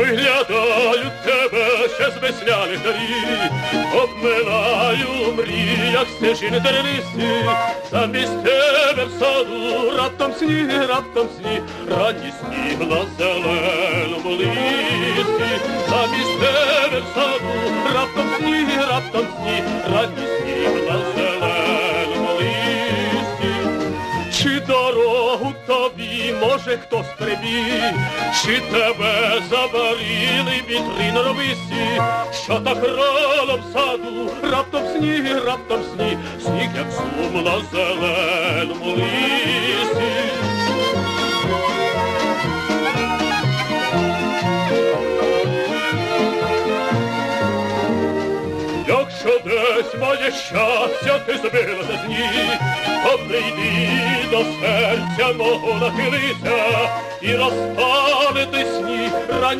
Виглядають тебе ще з весняних дарів, обминаю мріях стежини тернисті, замість тебе в саду раптом сніг, раптом сніг, ранній сніг на зеленому листі, замість тебе в саду раптом сніг, раптом сніг, ранній Чи дорогу тобі може хтось прибіг, чи тебе забарили вітри на ровисі, що так рано в саду, раптом сніг, раптом сніг, сніг як сумно зеленому Якщо десь моє щастя ти збилася з ніг, то прийди до серця мого нахилися і розпалити сніг.